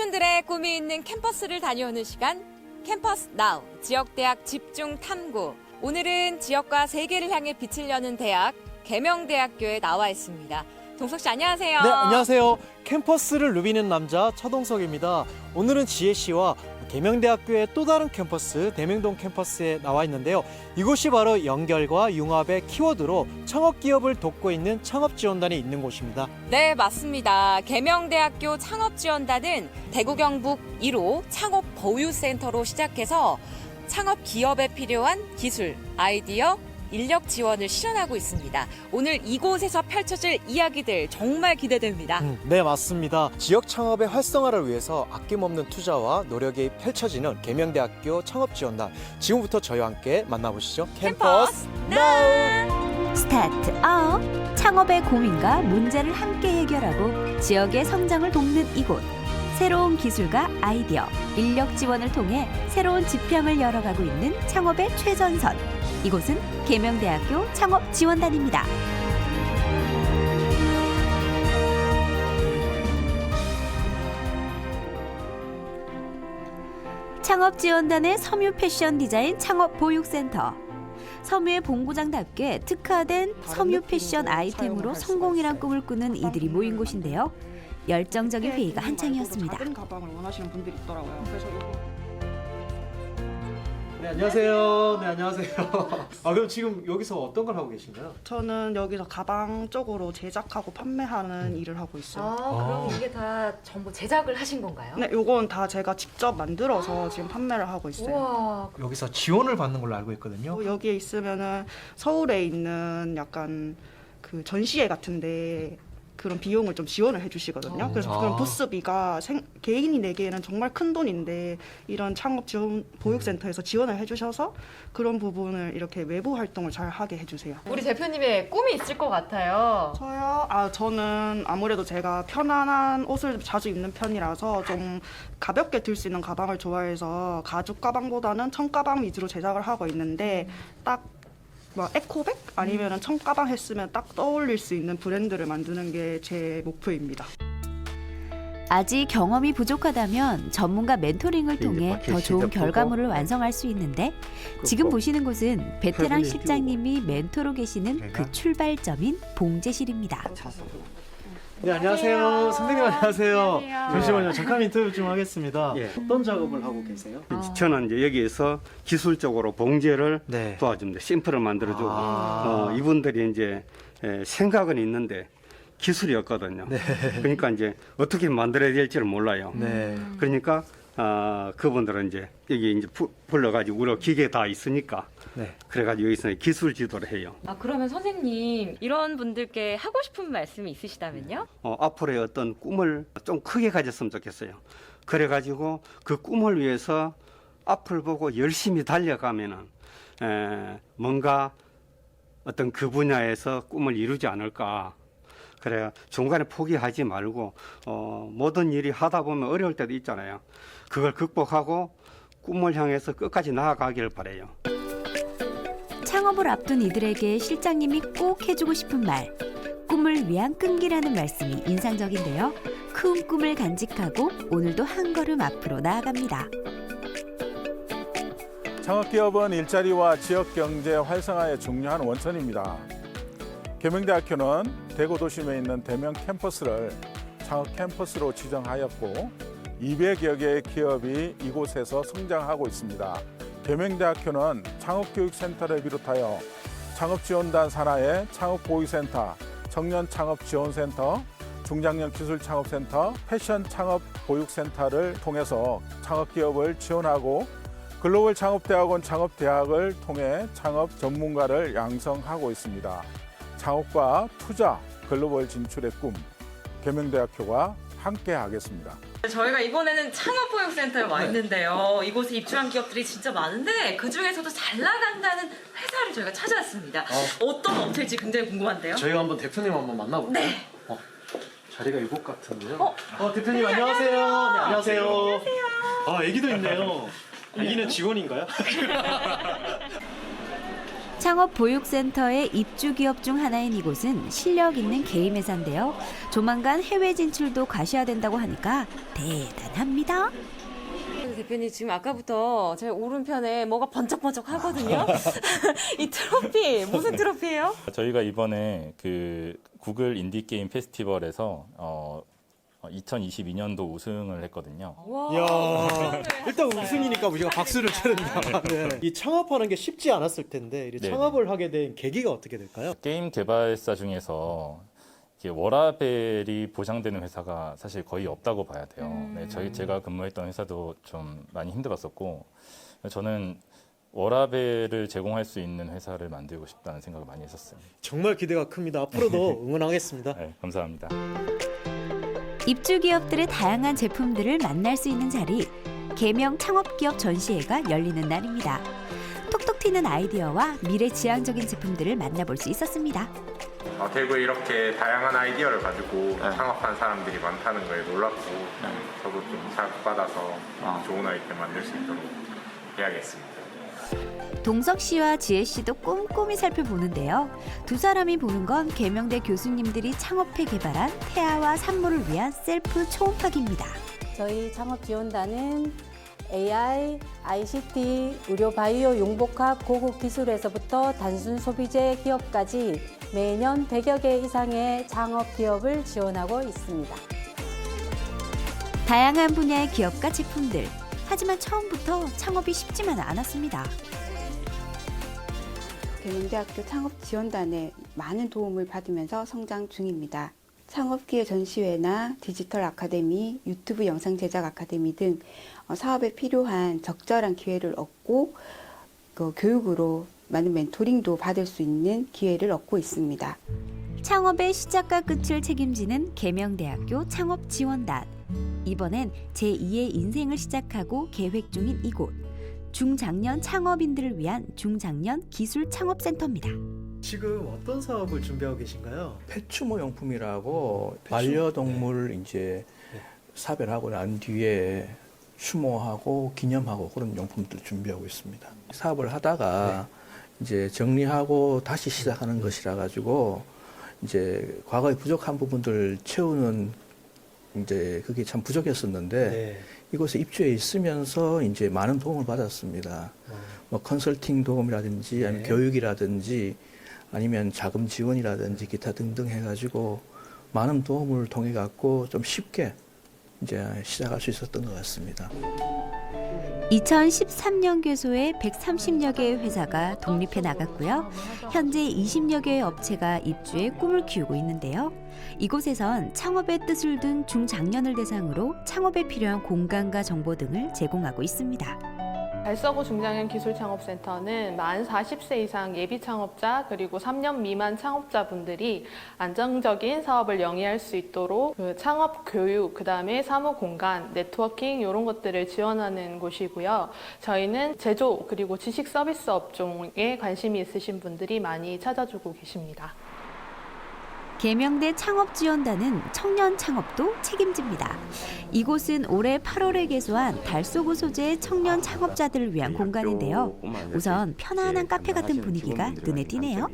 청춘들의 꿈이 있는 캠퍼스를 다녀오는 시간 캠퍼스 나우 지역대학 집중 탐구 오늘은 지역과 세계를 향해 빛을 여는 대학 계명대학교에 나와 있습니다. 동석 씨 안녕하세요. 네, 안녕하세요. 캠퍼스를 누비는 남자 차동석입니다. 오늘은 지혜 씨와 계명대학교의 또 다른 캠퍼스, 대명동 캠퍼스에 나와 있는데요. 이곳이 바로 연결과 융합의 키워드로 창업 기업을 돕고 있는 창업 지원단이 있는 곳입니다. 네, 맞습니다. 계명대학교 창업 지원단은 대구 경북 1호 창업 보유 센터로 시작해서 창업 기업에 필요한 기술, 아이디어, 인력 지원을 실현하고 있습니다. 오늘 이곳에서 펼쳐질 이야기들 정말 기대됩니다. 음, 네, 맞습니다. 지역 창업의 활성화를 위해서 아낌없는 투자와 노력이 펼쳐지는 계명대학교 창업 지원단. 지금부터 저희와 함께 만나보시죠. 캠퍼스 나우! 스타트업 창업의 고민과 문제를 함께 해결하고 지역의 성장을 돕는 이곳 새로운 기술과 아이디어 인력 지원을 통해 새로운 지평을 열어가고 있는 창업의 최전선 이곳은 계명대학교 창업지원단입니다. 창업지원단의 섬유 패션 디자인 창업 보육센터 섬유의 본고장답게 특화된 섬유 패션 아이템으로 성공이란 꿈을 꾸는 이들이 모인 곳인데요. 열정적인 회의가 한창이었습니다. 작은 가방을 원하시는 분들이 있더라고요. 그래서 네, 안녕하세요. 네, 안녕하세요. 아, 그럼 지금 여기서 어떤 걸 하고 계신가요? 저는 여기서 가방 쪽으로 제작하고 판매하는 일을 하고 있어요. 아, 그럼 이게 다 전부 제작을 하신 건가요? 네, 요건 다 제가 직접 만들어서 지금 판매를 하고 있어요. 우와, 여기서 지원을 받는 걸로 알고 있거든요. 어, 여기에 있으면은 서울에 있는 약간 그 전시회 같은데 그런 비용을 좀 지원을 해주시거든요. 어. 그래서 아. 그런 부스비가 생- 개인이 내기에는 정말 큰 돈인데 이런 창업 지원 보육센터에서 지원을 해주셔서 그런 부분을 이렇게 외부 활동을 잘 하게 해주세요. 우리 대표님의 꿈이 있을 것 같아요. 저요? 아, 저는 아무래도 제가 편안한 옷을 자주 입는 편이라서 좀 가볍게 들 수 있는 가방을 좋아해서 가죽 가방보다는 청 가방 위주로 제작을 하고 있는데 딱 뭐 에코백 아니면 은 청 가방 했으면 딱 떠올릴 수 있는 브랜드를 만드는 게 제 목표입니다. 아직 경험이 부족하다면 전문가 멘토링을 통해 더 좋은 결과물을 완성할 수 있는데 지금 꼭 보시는 곳은 베테랑 팔분의 실장님이 멘토로 계시는 그? 출발점인 봉제실입니다. 네, 안녕하세요. 선생님 안녕하세요. 안녕하세요. 잠시만요. 잠깐 인터뷰 좀 하겠습니다. 예. 어떤 작업을 하고 계세요? 저는 이제 여기에서 기술적으로 봉제를 네. 도와줍니다. 심플을 만들어주고 아. 어, 이분들이 이제 에, 생각은 있는데 기술이 없거든요. 그러니까 이제 어떻게 만들어야 될지를 몰라요. 네. 그러니까 아, 그분들은 이제 여기 이제 부- 불러가지고 우리 기계 다 있으니까 네. 그래가지고 여기서 기술 지도를 해요. 아, 그러면 선생님, 이런 분들께 하고 싶은 말씀이 있으시다면요? 어, 앞으로의 어떤 꿈을 좀 크게 가졌으면 좋겠어요. 그래가지고 그 꿈을 위해서 앞을 보고 열심히 달려가면은 에, 뭔가 어떤 그 분야에서 꿈을 이루지 않을까. 그래 중간에 포기하지 말고 어, 모든 일이 하다 보면 어려울 때도 있잖아요. 그걸 극복하고 꿈을 향해서 끝까지 나아가기를 바래요. 창업을 앞둔 이들에게 실장님이 꼭 해주고 싶은 말. 꿈을 위한 끈기라는 말씀이 인상적인데요. 큰 꿈을 간직하고 오늘도 한 걸음 앞으로 나아갑니다. 창업기업은 일자리와 지역 경제 활성화의 중요한 원천입니다. 계명대학교는 대구 도심에 있는 대명 캠퍼스를 창업 캠퍼스로 지정하였고 200여 개의 기업이 이곳에서 성장하고 있습니다. 계명대학교는 창업교육센터를 비롯하여 창업지원단 산하의 창업보유센터, 청년창업지원센터, 중장년 기술창업센터, 패션 창업 보육센터를 통해서 창업기업을 지원하고 글로벌 창업대학원 창업대학을 통해 창업 전문가를 양성하고 있습니다. 창업과 투자, 글로벌 진출의 꿈, 계명대학교가 함께 하겠습니다. 저희가 이번에는 창업보육센터에 와 있는데요. 이곳에 입주한 기업들이 진짜 많은데 그 중에서도 잘 나간다는 회사를 저희가 찾아왔습니다. 어. 떤 업체일지 굉장히 궁금한데요. 저희가 한번 대표님 한번 만나볼까요? 네. 어, 자리가 이곳 같은데요. 어? 어, 대표님 안녕하세요. 네, 안녕하세요. 안녕하세요. 아, 애기도 있네요. 애기는 직원인가요? 창업 보육센터의 입주 기업 중 하나인 이곳은 실력 있는 개인 회사인데요. 조만간 해외 진출도 가셔야 된다고 하니까 대단합니다. 대표님 지금 아까부터 제 오른편에 뭐가 번쩍번쩍 하거든요. 이 트로피 무슨 트로피예요? 저희가 이번에 그 구글 인디 게임 페스티벌에서 어 2022년도 우승을 했거든요. 와. 이야, 일단 우승이니까 우리가 박수를 쳐야 된다. 네. 이 창업하는 게 쉽지 않았을 텐데 이 네네. 창업을 하게 된 계기가 어떻게 될까요? 게임 개발사 중에서 이게 워라벨이 보장되는 회사가 사실 거의 없다고 봐야 돼요. 네, 저희 제가 근무했던 회사도 좀 많이 힘들었었고 저는 워라벨을 제공할 수 있는 회사를 만들고 싶다는 생각을 많이 했었어요. 정말 기대가 큽니다. 앞으로도 응원하겠습니다. 네, 감사합니다. 입주 기업들의 다양한 제품들을 만날 수 있는 자리 개명 창업 기업 전시회가 열리는 날입니다. 톡톡 튀는 아이디어와 미래지향적인 제품들을 만나볼 수 있었습니다. 어, 대구에 이렇게 다양한 아이디어를 가지고 창업한 사람들이 많다는 거에 놀랐고 저도 좀 자극받아서 좋은 아이템 만들 수 있도록 해야겠습니다. 동석 씨와 지혜 씨도 꼼꼼히 살펴보는데요. 두 사람이 보는 건 계명대 교수님들이 창업해 개발한 태아와 산모를 위한 셀프 초음파기입니다. 저희 창업 지원단은 AI, ICT, 의료 바이오 용복합 고급 기술에서부터 단순 소비재 기업까지 매년 100여 개 이상의 창업 기업을 지원하고 있습니다. 다양한 분야의 기업과 제품들. 하지만 처음부터 창업이 쉽지만은 않았습니다. 계명대학교 창업지원단의 많은 도움을 받으면서 성장 중입니다. 창업기회 전시회나 디지털 아카데미, 유튜브 영상 제작 아카데미 등 어, 사업에 필요한 적절한 기회를 얻고 그 교육으로 많은 멘토링도 받을 수 있는 기회를 얻고 있습니다. 창업의 시작과 끝을 책임지는 계명대학교 창업지원단. 이번엔 제2의 인생을 시작하고 계획 중인 이곳. 중장년 창업인들을 위한 중장년 기술 창업센터입니다. 지금 어떤 사업을 준비하고 계신가요? 폐추모 용품이라고 반려동물 이제 사별하고 난 뒤에 추모하고 기념하고 그런 용품들 준비하고 있습니다. 사업을 하다가 이제 정리하고 다시 시작하는 것이라 가지고 이제 과거에 부족한 부분들 채우는 이제 그게 참 부족했었는데 네. 이곳에 입주해 있으면서 이제 많은 도움을 받았습니다. 뭐 컨설팅 도움이라든지 아니면 네. 교육이라든지 아니면 자금 지원이라든지 기타 등등 해가지고 많은 도움을 통해 갖고 좀 쉽게 이제 시작할 수 있었던 것 같습니다. 2013년 개소에 130여 개의 회사가 독립해 나갔고요. 현재 20여 개의 업체가 입주해 꿈을 키우고 있는데요. 이곳에선 창업의 뜻을 둔 중장년을 대상으로 창업에 필요한 공간과 정보 등을 제공하고 있습니다. 달서구 중장년 기술창업센터는 만 40세 이상 예비 창업자 그리고 3년 미만 창업자분들이 안정적인 사업을 영위할 수 있도록 그 창업 교육, 그 다음에 사무 공간, 네트워킹 이런 것들을 지원하는 곳이고요. 저희는 제조 그리고 지식 서비스 업종에 관심이 있으신 분들이 많이 찾아주고 계십니다. 계명대 창업지원단은 청년 창업도 책임집니다. 이곳은 올해 8월에 개소한 달서구 소재의 청년 창업자들을 위한 공간인데요. 우선 편안한 카페 같은 분위기가 눈에 띄네요.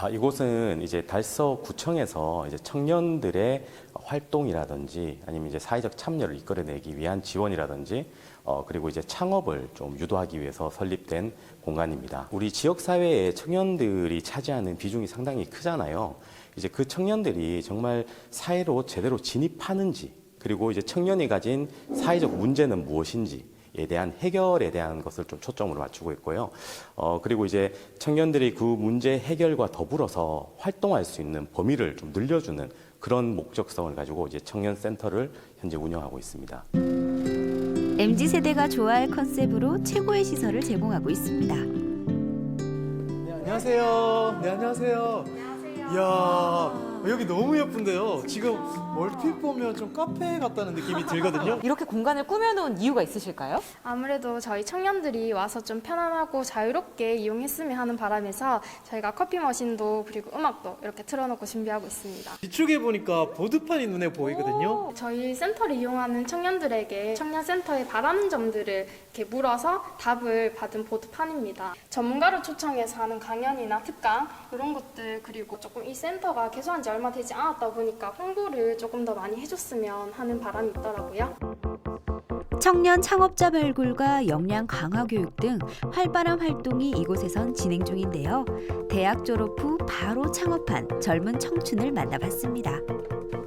아, 이곳은 이제 달서 구청에서 이제 청년들의 활동이라든지 아니면 이제 사회적 참여를 이끌어내기 위한 지원이라든지 어, 그리고 이제 창업을 좀 유도하기 위해서 설립된 공간입니다. 우리 지역 사회의 청년들이 차지하는 비중이 상당히 크잖아요. 이제 그 청년들이 정말 사회로 제대로 진입하는지 그리고 이제 청년이 가진 사회적 문제는 무엇인지 에 대한 해결에 대한 것을 좀 초점으로 맞추고 있고요. 어, 그리고 이제 청년들이 그 문제 해결과 더불어서 활동할 수 있는 범위를 좀 늘려주는 그런 목적성을 가지고 이제 청년 센터를 현재 운영하고 있습니다. MZ 세대가 좋아할 컨셉으로 최고의 시설을 제공하고 있습니다. 네, 안녕하세요. 네, 안녕하세요. 이야, 여기 너무 예쁜데요. 지금 얼핏 보면 좀 카페 같다는 느낌이 들거든요. 이렇게 공간을 꾸며놓은 이유가 있으실까요? 아무래도 저희 청년들이 와서 좀 편안하고 자유롭게 이용했으면 하는 바람에서 저희가 커피 머신도 그리고 음악도 이렇게 틀어놓고 준비하고 있습니다. 뒤쪽에 보니까 보드판이 눈에 보이거든요. 저희 센터를 이용하는 청년들에게 청년센터에 바라는 점들을 이렇게 물어서 답을 받은 보드판입니다. 전문가를 초청해서 하는 강연이나 특강 이런 것들 그리고 조금 이 센터가 개소한 지 얼마 되지 않았다 보니까 홍보를 조금 더 많이 해줬으면 하는 바람이 있더라고요. 청년 창업자 발굴과 역량 강화 교육 등 활발한 활동이 이곳에선 진행 중인데요. 대학 졸업 후 바로 창업한 젊은 청춘을 만나봤습니다.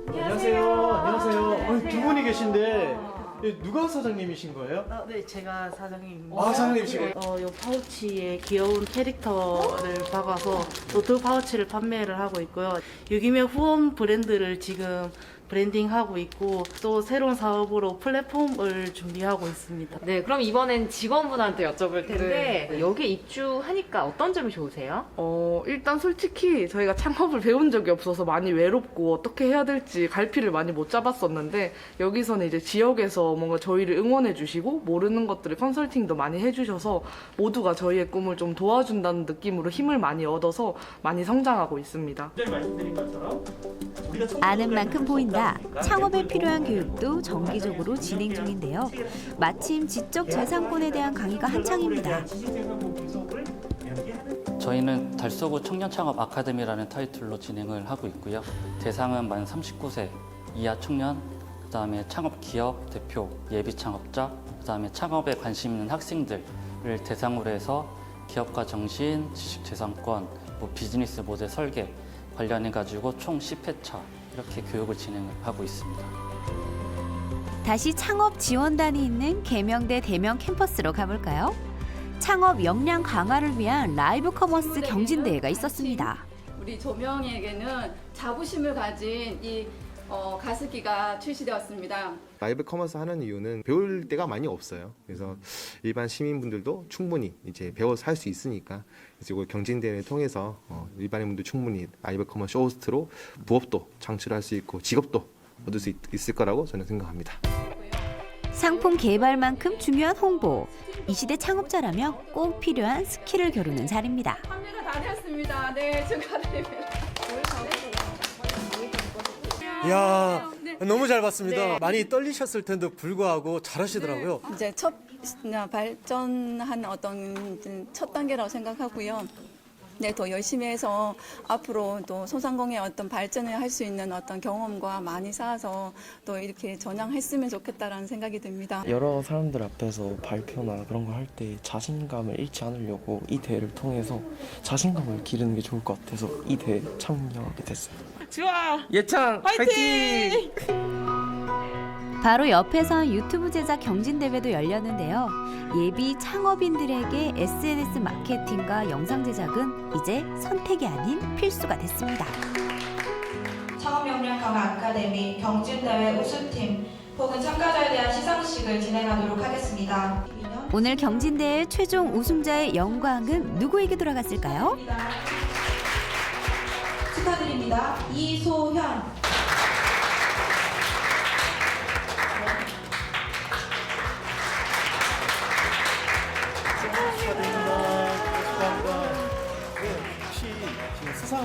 안녕하세요. 안녕하세요. 아니, 두 분이 계신데 이 누가 사장님이신 거예요? 아, 네, 제가 사장님입니다. 아, 사장님이시고. 어, 요 파우치에 귀여운 캐릭터를 박아서 노트 파우치를 판매를 하고 있고요. 유기명 후원 브랜드를 지금 브랜딩하고 있고 또 새로운 사업으로 플랫폼을 준비하고 있습니다. 네, 그럼 이번엔 직원분한테 여쭤볼 텐데 여기 입주하니까 어떤 점이 좋으세요? 어, 일단 솔직히 저희가 창업을 배운 적이 없어서 많이 외롭고 어떻게 해야 될지 갈피를 많이 못 잡았었는데 여기서는 이제 지역에서 뭔가 저희를 응원해 주시고 모르는 것들을 컨설팅도 많이 해 주셔서 모두가 저희의 꿈을 좀 도와준다는 느낌으로 힘을 많이 얻어서 많이 성장하고 있습니다. 아는 만큼 보인다. 창업에 필요한 교육도 정기적으로 진행 중인데요. 마침 지적 재산권에 대한 강의가 한창입니다. 저희는 달서구 청년창업 아카데미라는 타이틀로 진행을 하고 있고요. 대상은 만 39세 이하 청년, 그다음에 창업 기업 대표, 예비 창업자, 그다음에 창업에 관심 있는 학생들을 대상으로 해서 기업가 정신, 지식 재산권, 뭐 비즈니스 모델 설계 관련해 가지고 총 10회차 이렇게 교육을 진행하고 있습니다. 다시 창업 지원단이 있는 계명대 대명 캠퍼스로 가볼까요? 창업 역량 강화를 위한 라이브 커머스 경진대회가 있었습니다. 우리 조명에게는 자부심을 가진 이 어, 가습기가 출시되었습니다. 라이브 커머스 하는 이유는 배울 데가 많이 없어요. 그래서 일반 시민분들도 충분히 이제 배워서 할 수 있으니까 그래서 이걸 경진대회를 통해서 어, 일반인분들 충분히 라이브 커머스 쇼호스트로 부업도 창출할 수 있고 직업도 얻을 수 있, 있을 거라고 저는 생각합니다. 상품 개발만큼 중요한 홍보. 이 시대 창업자라면 꼭 필요한 스킬을 겨루는 자리입니다. 판매가 다 되었습니다. 네, 축하드립니다. 이 야, 네. 너무 잘 봤습니다. 네. 많이 떨리셨을 텐데 불구하고 잘하시더라고요. 이제 첫 발전한 어떤 첫 단계라고 생각하고요. 네, 더 열심히 해서 앞으로 또 소상공의 어떤 발전을 할 수 있는 어떤 경험과 많이 쌓아서 또 이렇게 전향했으면 좋겠다라는 생각이 듭니다. 여러 사람들 앞에서 발표나 그런 걸할때 자신감을 잃지 않으려고 이 대회를 통해서 자신감을 기르는 게 좋을 것 같아서 이 대회에 참여하게 됐어요. 좋아! 예찬 화이팅! 바로 옆에선 유튜브 제작 경진대회도 열렸는데요. 예비 창업인들에게 SNS 마케팅과 영상 제작은 이제 선택이 아닌 필수가 됐습니다. 창업 역량 강화 아카데미 경진대회 우수팀 혹은 참가자에 대한 시상식을 진행하도록 하겠습니다. 오늘 경진대회 최종 우승자의 영광은 누구에게 돌아갔을까요? 축하드립니다. 이소현.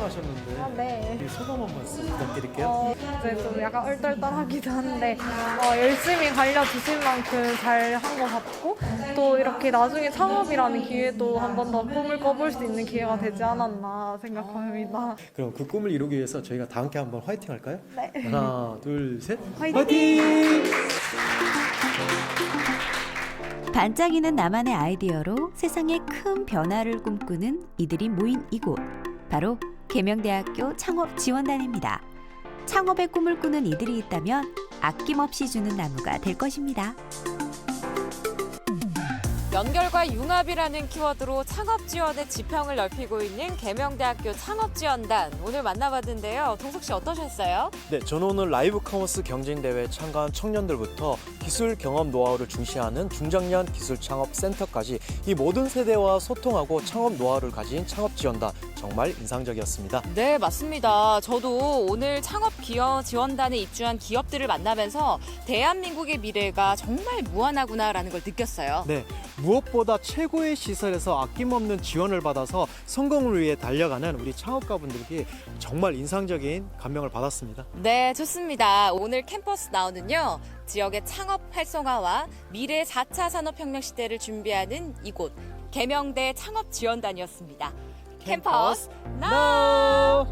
하셨는데 아, 네. 이 소감 한 말씀 부탁드릴게요. 어, 네, 좀 약간 얼떨떨하기도 한데 어, 열심히 갈려주신 만큼 잘 한 것 같고 또 이렇게 나중에 창업이라는 기회도 한 번 더 꿈을 꿔볼 수 있는 기회가 되지 않았나 생각합니다. 그럼 그 꿈을 이루기 위해서 저희가 다 함께 한번 화이팅 할까요? 네. 하나, 둘, 셋. 화이팅! 반짝이는 나만의 아이디어로 세상에 큰 변화를 꿈꾸는 이들이 모인 이곳. 바로 계명대학교 창업 지원단입니다. 창업의 꿈을 꾸는 이들이 있다면 아낌없이 주는 나무가 될 것입니다. 연결과 융합이라는 키워드로 창업 지원의 지평을 넓히고 있는 계명대학교 창업지원단 오늘 만나봤는데요. 동석 씨 어떠셨어요? 네, 저는 오늘 라이브 커머스 경쟁 대회에 참가한 청년들부터 기술 경험 노하우를 중시하는 중장년 기술 창업 센터까지 이 모든 세대와 소통하고 창업 노하우를 가진 창업 지원단 정말 인상적이었습니다. 네, 맞습니다. 저도 오늘 창업 기업 지원단에 입주한 기업들을 만나면서 대한민국의 미래가 정말 무한하구나라는 걸 느꼈어요. 네, 무엇보다 최고의 시설에서 아낌없는 지원을 받아서 성공을 위해 달려가는 우리 창업가분들께 정말 인상적인 감명을 받았습니다. 네, 좋습니다. 오늘 캠퍼스 나우는요, 지역의 창업 활성화와 미래 4차 산업혁명 시대를 준비하는 이곳, 계명대 창업 지원단이었습니다. 캠퍼스 나우!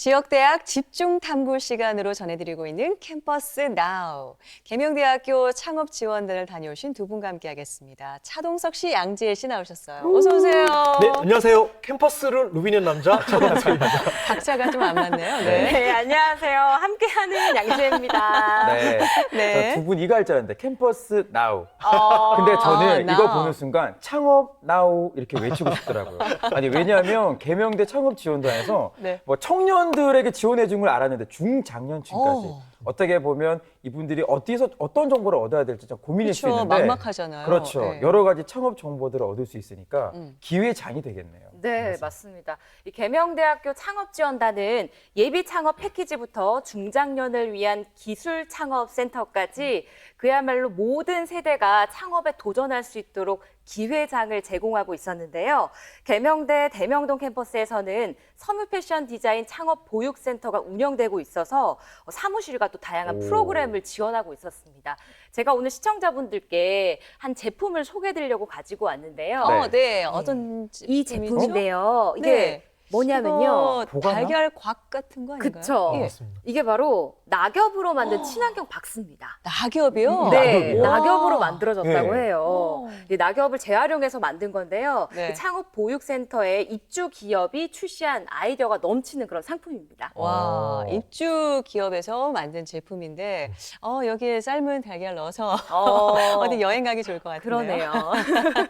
지역대학 집중 탐구 시간으로 전해드리고 있는 캠퍼스 나우. 계명대학교 창업 지원단을 다녀오신 두 분과 함께 하겠습니다. 차동석 씨, 양지혜 씨 나오셨어요. 어서 오세요. 네, 안녕하세요. 캠퍼스를 누비는 남자 차동석입니다. 박자가 좀 안 맞네요. 네. 네. 안녕하세요. 함께하는 양지혜입니다. 네. 네. 두 분 이거 할 줄 알았는데 캠퍼스 나우. 어, 근데 저는 아, 이거. 보는 순간 창업 나우 이렇게 외치고 싶더라고요. 아니 왜냐하면 계명대 창업 지원단에서 네. 뭐 청년 들에게 지원해 준 걸 알았는데 중장년층까지 어. 어떻게 보면 이분들이 어디서 어떤 정보를 얻어야 될지 좀 고민일 수 그렇죠. 있는데 막막하잖아요. 그렇죠. 네. 여러 가지 창업 정보들을 얻을 수 있으니까 음. 기회의 장이 되겠네요. 네, 맞습니다. 이 계명대학교 창업지원단은 예비 창업 패키지부터 중장년을 위한 기술 창업 센터까지 그야말로 모든 세대가 창업에 도전할 수 있도록 기회장을 제공하고 있었는데요. 계명대 대명동 캠퍼스에서는 섬유 패션 디자인 창업 보육센터가 운영되고 있어서 사무실과 또 다양한 오. 프로그램 을 지원하고 있었습니다. 제가 오늘 시청자분들께 한 제품을 소개해드리려고 가지고 왔는데요. 어, 네. 어떤 이 제품인데요. 이게 네. 뭐냐면요. 달걀 곽 같은 거 아닌가요? 그쵸. 예. 이게 바로 낙엽으로 만든 친환경 박스입니다. 낙엽이요? 네, 낙엽이요? 낙엽으로 와. 만들어졌다고 네. 해요. 이 낙엽을 재활용해서 만든 건데요. 네. 이 창업 보육센터의 입주 기업이 출시한 아이디어가 넘치는 그런 상품입니다. 와, 어. 입주 기업에서 만든 제품인데, 어, 여기에 삶은 달걀 넣어서 어. 어디 여행 가기 좋을 것 같은데요. 그러네요.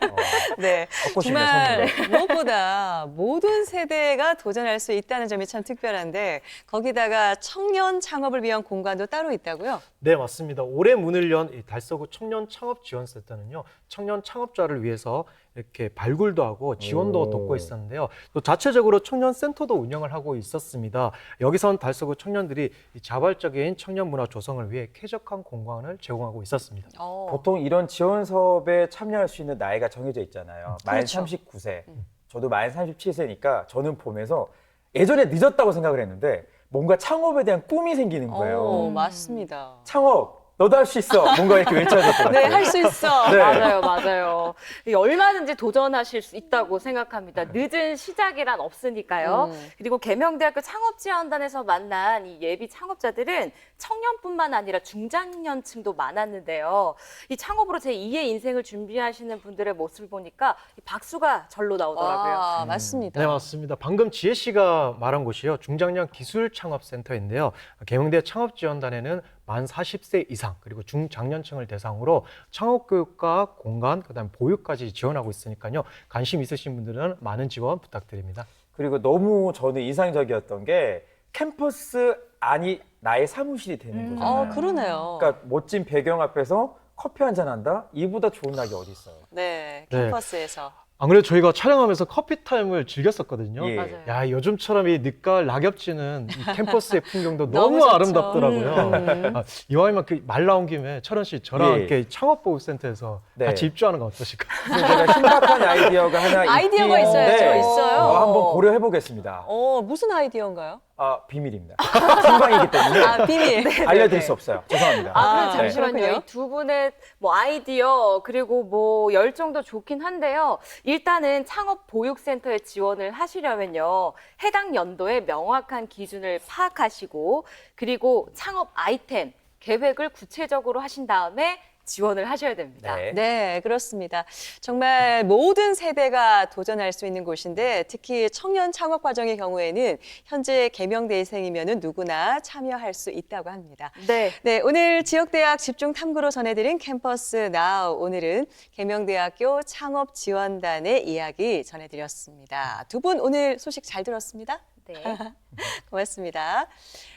네. 정말. 무엇보다 모든 세대 가 도전할 수 있다는 점이 참 특별한데, 거기다가 청년 창업을 위한 공간도 따로 있다고요? 네, 맞습니다. 올해 문을 연이 달서구 청년 창업 지원센터는요, 청년 창업자를 위해서 이렇게 발굴도 하고 지원도 오. 돕고 있었는데요. 또 자체적으로 청년 센터도 운영을 하고 있었습니다. 여기선 달서구 청년들이 이 자발적인 청년 문화 조성을 위해 쾌적한 공간을 제공하고 있었습니다. 어. 보통 이런 지원 사업에 참여할 수 있는 나이가 정해져 있잖아요. 만 그렇죠. 39세. 저도 만 37세니까 저는 보면서 예전에 늦었다고 생각을 했는데 뭔가 창업에 대한 꿈이 생기는 거예요. 어, 맞습니다. 창업 너도 할 수 있어. 뭔가 이렇게 외쳐야. 네, 할 수 있어. 네. 맞아요, 맞아요. 이 얼마든지 도전하실 수 있다고 생각합니다. 늦은 시작이란 없으니까요. 음. 그리고 계명대학교 창업지원단에서 만난 이 예비 창업자들은 청년뿐만 아니라 중장년층도 많았는데요. 이 창업으로 제 2의 인생을 준비하시는 분들의 모습을 보니까 이 박수가 절로 나오더라고요. 와, 맞습니다. 네, 맞습니다. 방금 지혜 씨가 말한 곳이요. 중장년 기술 창업 센터인데요. 계명대 창업 지원단에는 만 40세 이상 그리고 중장년층을 대상으로 창업 교육과 공간 그다음에 보육까지 지원하고 있으니까요. 관심 있으신 분들은 많은 지원 부탁드립니다. 그리고 너무 저는 인상적이었던 게 캠퍼스 안이 나의 사무실이 되는 거잖아요. 어, 그러네요. 그러니까 멋진 배경 앞에서 커피 한 잔 한다? 이보다 좋은 낙이 어디 있어요? 네, 네. 캠퍼스에서. 안 그래도 저희가 촬영하면서 커피 타임을 즐겼었거든요. 예. 맞아요. 야, 요즘처럼 이 늦가을 낙엽지는 이 캠퍼스의 풍경도 너무 너무, 좋죠. 아름답더라고요. 음. 아, 이왕이면 그 말 나온 김에 철원 씨 저랑 예. 이렇게 창업보육센터에서 네. 같이 입주하는 건 어떠실까요? 그래서 제가 신박한 아이디어가 하나 아이디어가 있긴 있어야죠. 한데 있어요. 어, 한번 고려해 보겠습니다. 어, 무슨 아이디어인가요? 아 비밀입니다. 신방이기 때문에 아, 비밀. 알려드릴 수 없어요. 죄송합니다. 아, 그럼 아, 잠시만요. 그렇군요. 이 두 분의 뭐 아이디어 그리고 뭐 열정도 좋긴 한데요. 일단은 창업 보육센터에 지원을 하시려면요. 해당 연도에 명확한 기준을 파악하시고 그리고 창업 아이템 계획을 구체적으로 하신 다음에 지원을 하셔야 됩니다. 네. 그렇습니다. 정말 모든 세대가 도전할 수 있는 곳인데 특히 청년 창업 과정의 경우에는 현재 개명대생이면 누구나 참여할 수 있다고 합니다. 네. 네, 오늘 지역대학 집중 탐구로 전해드린 캠퍼스 나우 오늘은 개명대학교 창업 지원단의 이야기 전해드렸습니다. 두 분 오늘 소식 잘 들었습니다. 네. 고맙습니다.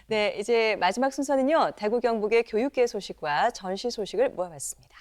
네, 이제 마지막 순서는요. 대구 경북의 교육계 소식과 전시 소식을 모아봤습니다.